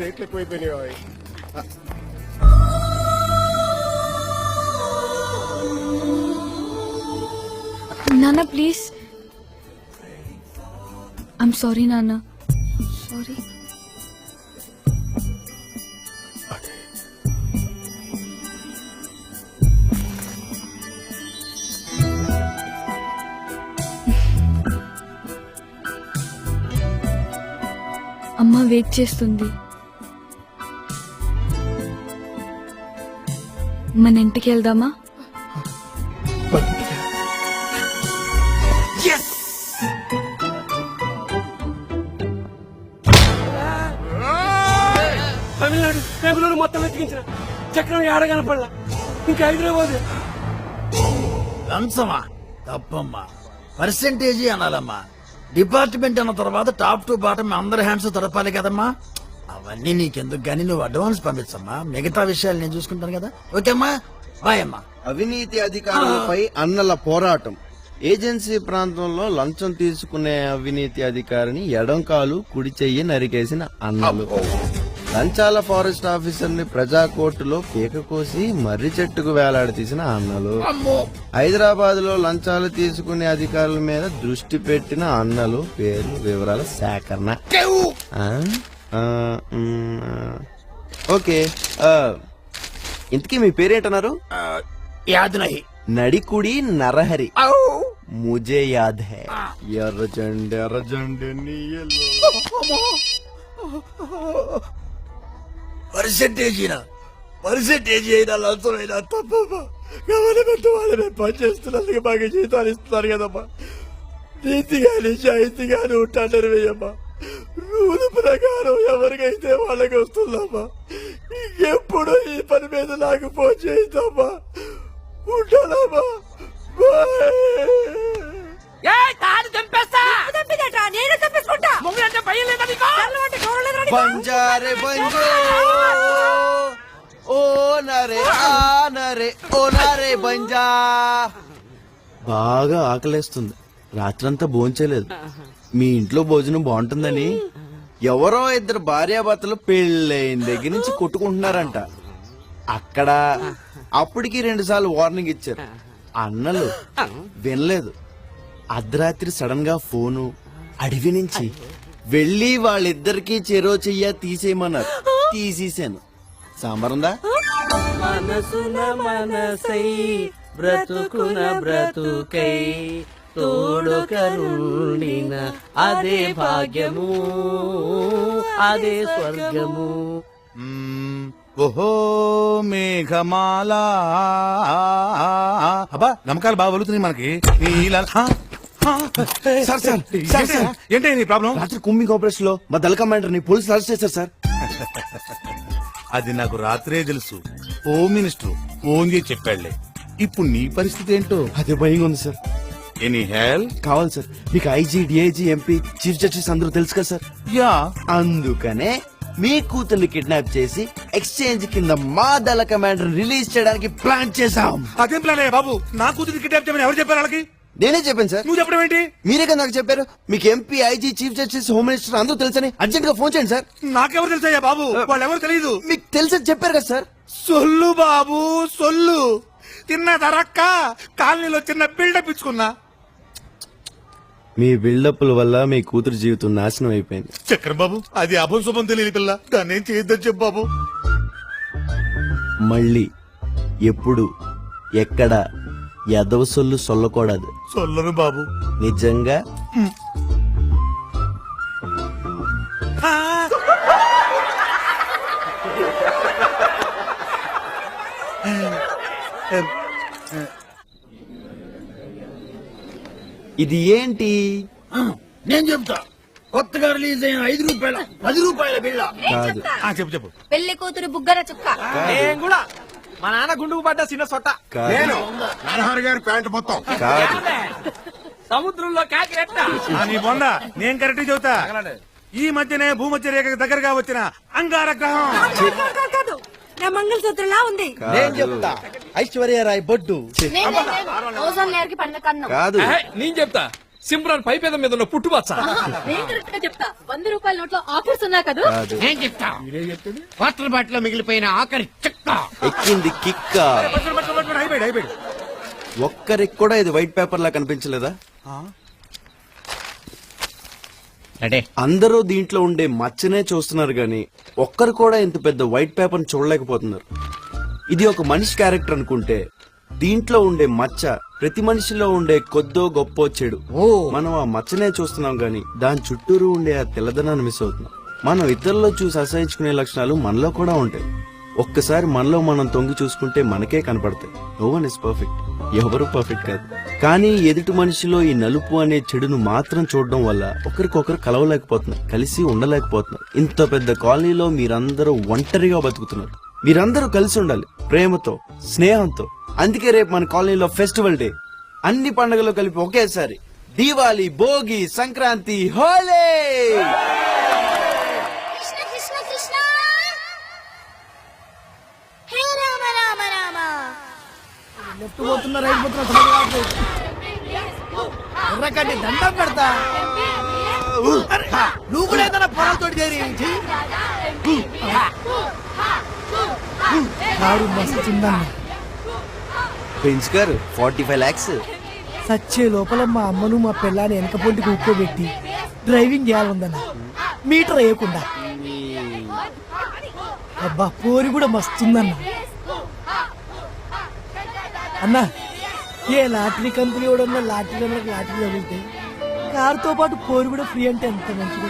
రేట్లు ఎక్కువైపోయినాయి నాన్న ప్లీజ్ ఐమ్ సారీ నాన్న. సారీ అమ్మ వెయిట్ చేస్తుంది. మన ఇంటికి వెళ్దామా? తమిళనాడు బెంగళూరు మొత్తం వెతికించిన. చక్రం ఏడ కనపడలా? ఇంకా హైదరాబాద్? లంచమా? తప్పమ్మా. పర్సెంటేజీ అనాలమ్మా. డిపార్ట్మెంట్ అన్న తర్వాత టాప్ టు బాటమ్ అందరి హ్యాండ్స్ తడపాలి కదమ్మా. అవన్నీ నీకెందుకు గానీ? నువ్వు అడ్వాన్స్ పంపించమ్మా. మిగతా విషయాలు నేను చూసుకుంటాను కదా. ఓకేమ్మా? బాయ్ అమ్మా. అవినీతి అధికారులపై అన్నల పోరాటం. ఏజెన్సీ ప్రాంతంలో లంచం తీసుకునే అవినీతి అధికారిని ఎడం కాలు కుడి చెయ్యి నరికేసిన అన్నలు. లంచాల ఫారెస్ట్ ఆఫీసర్ని ప్రజా కోర్టులో పీక కోసి మర్రి చెట్టుకు వేలాడదీసిన అన్నలు. హైదరాబాద్లో లంచాలు తీసుకునే అధికారుల మీద దృష్టి పెట్టిన అన్నలు పేర్లు వివరాల సేకరణ. ఓకే ఇంతకీ మీ పేరేంటన్నారు? యాద్ నహి నడికుడి నరహరి. ముజే యాద్ హై ఎర్ర జెండ ఎర్ర జెండ నీయలో పర్సెంటేజీనా పర్సెంటేజీ అయినా లంచం అయినా తప్పమ్మా. గవర్నమెంట్ వాళ్ళు నేను పనిచేస్తున్నందుకు బాగా జీతాలు ఇస్తున్నారు కదమ్మా. నీతిగా నిజాయితీగానే ఉంటాను వేయమ్మా. రూల్ ప్రకారం ఎవరికైతే వాళ్ళకి వస్తుందమ్మా ఇంకెప్పుడు ఈ పని మీద నాకు ఫోన్ చేయిద్దమ్మా. ఉంటానమ్మా. బంజారే బంజో. ఓ నరే ఆ నరే ఓ నరే బంజా. బాగా ఆకలేస్తుంది. రాత్రంతా భోంచలేదు మీ ఇంట్లో భోజనం బాగుంటుందని ఎవరో ఇద్దరు భార్యాభర్తలు పెళ్ళైన దగ్గర నుంచి కొట్టుకుంటున్నారంట. అక్కడ అప్పటికి రెండు సార్లు వార్నింగ్ ఇచ్చారు. అన్నలు వినలేదు. అర్ధరాత్రి సడన్గా ఫోను అడవి నుంచి వెళ్ళి వాళ్ళిద్దరికి చెరో చెయ్య తీసేయమన్నారు. తీసేసాను సాంబరందా? మనసున మనసై బ్రతుకున బ్రతుకై తోడుకరుండిన అదే భాగ్యము అదే స్వర్గము. ఓహో మేఘమాల అబ్బా నమ్మకాలు బాగా వలుతున్నాయి మనకి నీలా- హా? హా? Sir sir sir, sir. ఏంటి నీ ప్రాబ్లం రాత్రి కుంభి కాంప్లెక్స్లో మా దళ కమాండర్ని పోలీసులు అరెస్ట్ చేశారు సార్ అది నాకు రాత్రే తెలుసు హోమ్ మినిస్టర్ ఫోన్ చేసి చెప్పాడులే ఇప్పుడు నీ పరిస్థితి ఏంటో అదే భయంగా ఉంది సార్ ఎనీ హెల్ కావాలి సార్. మీకు IG DIG MP chief justice అందరూ తెలుసు కదా సార్? యా. అందుకనే మీ కూతుర్ని కిడ్నాప్ చేసి ఎక్స్చేంజ్ కింద మా దళ కమాండర్ రిలీజ్ చేయడానికి ప్లాన్ చేశాం. అదేం ప్లాన్ అయ్యా బాబు? నా కూతురికి కిడ్నాప్ చేయమని ఎవరు చెప్పారు వాళ్ళకి? నేనే చెప్పాను సార్. నువ్వు చెప్పడం ఏంటి? మీరే కదా నాకు చెప్పారు. మీకు MP IG chief justice home minister అందరూ తెలుసని అర్జెంట్గా ఫోన్ చేయండి సార్. నాకెవరు తెలుసయ్యా బాబు? వాళ్ళు ఎవరు తెలియదు మీకు తెలుసని చెప్పారు కదా సార్. సొల్లు బాబు సొల్లు. తిన్న ధరక్క కాలనీలో చిన్న బిల్డప్ ఇచ్చుకున్నా. మీ బిల్డప్ల వల్ల మీ కూతురు జీవితం నాశనం అయిపోయింది. చక్రం బాబు అది అభం శుభం తెలియని పిల్ల. దాన్ని ఏం చేయొద్దని చెప్పు బాబు మళ్ళీ ఎప్పుడు ఎక్కడ ఎదవ సొల్లు సొల్లకూడదు. సొల్లను బాబు. నిజంగా? ఇది ఏంటి? నేను చెప్తా. కొత్తగా రిలీజ్ అయిన ఐదు రూపాయల పది రూపాయల బిళ్ళ. కాదు. ఆ, చెప్పు చెప్పు. పెళ్ళి కూతురు బుగ్గర చుక్క. నేను కూడా మా నాన్న గుండుకు పడ్డ చిన్న సొట్ట. కాదు. నరహరి గారి ప్యాంట్ మొత్తం. కాదు. సముద్రంలో కాకి రెట్ట ఆ, నీ బొంద నేను కరెక్ట్ చెబుతా. ఈ మధ్యనే భూమధ్య రేఖకు దగ్గరగా వచ్చిన అంగార గ్రహం కాదు నా మంగళసూత్రంలా ఉంది. నేను చెప్తా. ఐశ్వర్య రాయ్ బొడ్డు. ఓజోన్ లేయర్కి పడిన కన్ను. కాదు. నేను చెప్తా. సింప్రాన్ పైపేద మీద ఉన్న పుట్టుబచ్చ. నేను కరెక్ట్గా చెప్తా. వంద రూపాయల నోట్లో ఆఫర్స్ ఉన్నా కదా? ఏం చెప్తా. వాటర్ బాటిల్లో మిగిలిపోయిన ఆఖరి చెక్క. ఎక్కింది కిక్క. ఒక్కరికి కూడా ఇది వైట్ పేపర్ లా కనిపించలేదా రెడీ అందరూ దీంట్లో ఉండే మచ్చనే చూస్తున్నారు గాని ఒక్కరు కూడా ఇంత పెద్ద వైట్ పేపర్ చూడలేకపోతున్నారు. ఇది ఒక మనిషి క్యారెక్టర్ అనుకుంటే దీంట్లో ఉండే మచ్చ ప్రతి మనిషిలో ఉండే కొద్దో గొప్ప చెడు. మనం ఆ మచ్చనే చూస్తున్నాం గాని దాని చుట్టూరు ఉండే ఆ తెల్లదనాన్ని మిస్ అవుతున్నాం. మనం ఇతరుల్లో చూసి అసహించుకునే లక్షణాలు మనలో కూడా ఉంటాయి. ఒక్కసారి మనలో మనం తొంగి చూసుకుంటే మనకే కనపడతాయి. నో వన్ ఇస్ పర్ఫెక్ట్ ఎవరు పర్ఫెక్ట్ కాదు. కానీ ఎదుటి మనిషిలో ఈ నలుపు అనే చెడును మాత్రం చూడడం వల్ల ఒకరికొకరు కలవలేకపోతున్నారు కలిసి ఉండలేకపోతున్నారు ఇంత పెద్ద కాలనీలో మీరందరూ ఒంటరిగా బతుకుతున్నారు. మీరందరూ కలిసి ఉండాలి ప్రేమతో స్నేహంతో అందుకే రేపు మన కాలనీలో ఫెస్టివల్ డే అన్ని పండుగలు కలిపి ఒకేసారి దీవాలి భోగి సంక్రాంతి హోలీ ఎర్రకండి దండం పెడతా నువ్వు కూడా ఏదైనా పొలాలతో చేరి కారు మస్తుందన్న గారు ఫార్టీ ఫైవ్ లాక్స్. సచ్చే లోపల మా అమ్మను మా పిల్లాని వెనక పొంటి కూర్చోబెట్టి డ్రైవింగ్ చేయాలనుందన్న. మీటర్ వేయకుండా. అబ్బా పోరి కూడా మస్తుందన్న. అన్న ఏ లాటరీ కంపెనీ కూడా లాటరీ నెంబర్కి లాటరీ తగిలితే కారుతో పాటు పోరు కూడా ఫ్రీ అంటే ఎంత మంచిగా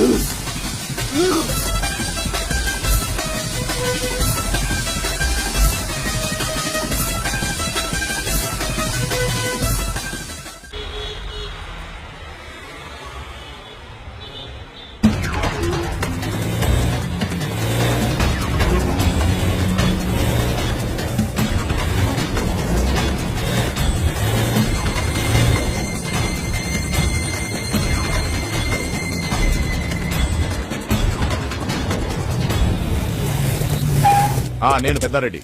Ugh! నేను పెద్దారెడ్డి.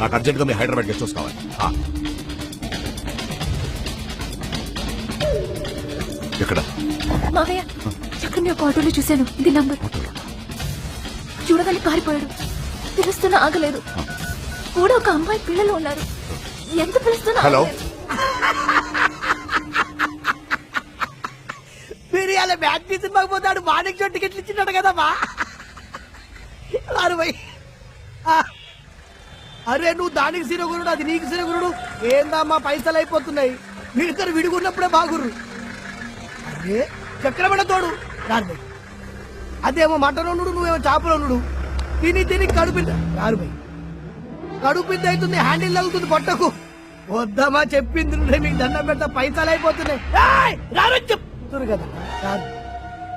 నాకు అర్జెంట్గా మీ హైదరాబాద్ గెస్ట్ హౌస్ కావాలి. ఎక్కడ మావయ్య చక్రం యొక్క ఆటోలో చూశాను? ఇది నంబర్. చూడగానే పారిపోయాడు పిలుస్తున్నా ఆగలేదు. కూడా ఒక అమ్మాయి పిల్లలు ఉన్నారు. ఎంత పిలుస్తున్నా హలో. మీరు ఇలా బ్యాట్ తీసి పోతాడు మాణిక్ చోటు టికెట్లు ఇచ్చినాడు కదమ్మా. అరవై అరే నువ్వు దానికి సిరగురుడు అది నీకు సిరగురుడు ఏందమ్మా పైసలు అయిపోతున్నాయి. మీరిద్దరు విడిగున్నప్పుడే బాగురు అరే చక్రపడ తోడు. రారు అదేమో మటన్ వండుడు నువ్వేమో చేపలు వండుడు. తిని తిని కడుపు రారు కడుపు అవుతుంది హ్యాండిల్ తగ్గుతుంది పొట్టకు. వద్దామా చెప్పింది నువ్వే మీకు దండం పెడతా పైసలు అయిపోతున్నాయి. ఏయ్! రారని చెప్తున్నారు కదా రారు.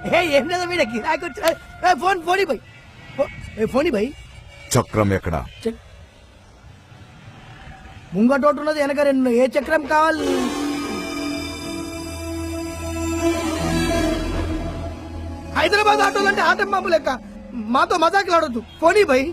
ఏ ఏం లేదా వీడ గిరాకి వచ్చి ఏ, ఫోన్ ఫోన్ బై ఏ ఫోన్ బై చక్రం ఎక్కడ? ముంగటోటు ఉన్నది వెనక రెండు. ఏ చక్రం కావాలి? హైదరాబాద్ ఆటోలు అంటే ఆటం బాంబు లెక్క మాతో మజాకి ఆడొద్దు పోనీ భయ్